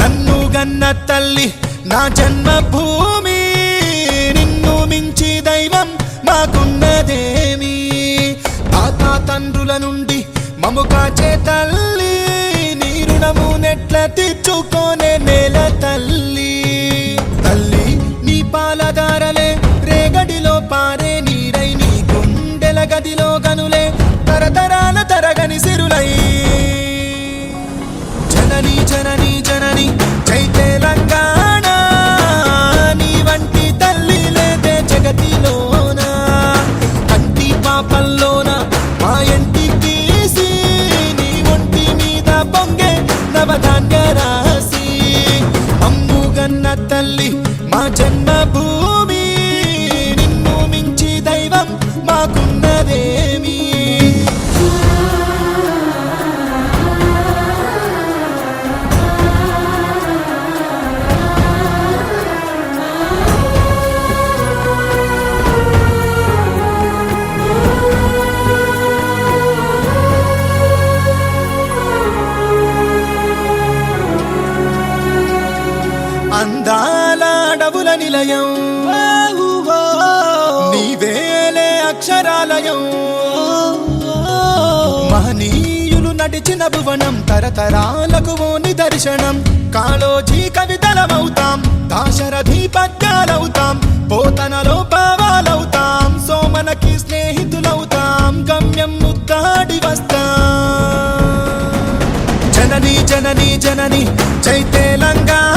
నన్ను గన్న తల్లి నా జన్మభూమి నిన్ను మించి దైవం మాకున్నదేమి? తాత తండ్రుల నుండి మము కాచే తల్లి నీ రుణము నెట్ల తీర్చుకోనే నేల తల్లి. తల్లి నీ పాలదారలే మా జన్మభూమి నిన్ను మించి దైవం మాకున్నదేమి? అందాల నిలయం. నీవేలే అక్షరాలయం. మహనీయులు నడిచిన భువనం తరతరాలకు ఓ నిదర్శనం. కాళోజీ కవితలమవుతాం దాశరథి పద్యాలవుతాం పోతనలో పావాలవుతాం సోమనకి స్నేహితులవుతాం గమ్యం ముద్దాడి వస్తాం. జనని జనని జనని జై తెలంగాణ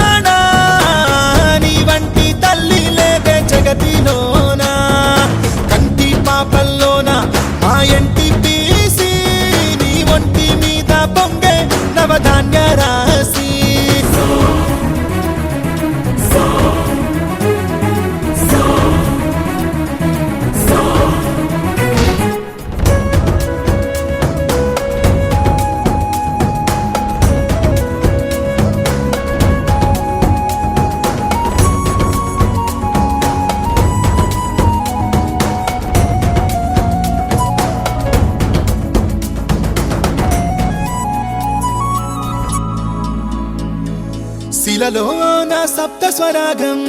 శిలలో నా సప్త స్వరాగం.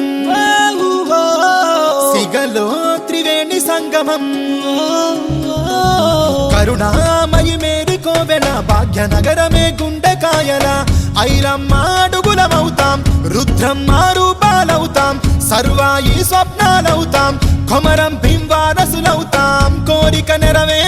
సిగలో త్రివేణి సంగమం. కరుణామయి మేరి భాగ్యనగరమే గుండెకాయల ఐరమ్మాడుగులమవుతాం రుద్రమ్మ రూపాలవుతాం సర్వాయి స్వప్నాలవుతాం కొమరం భీం కోరిక నెరవే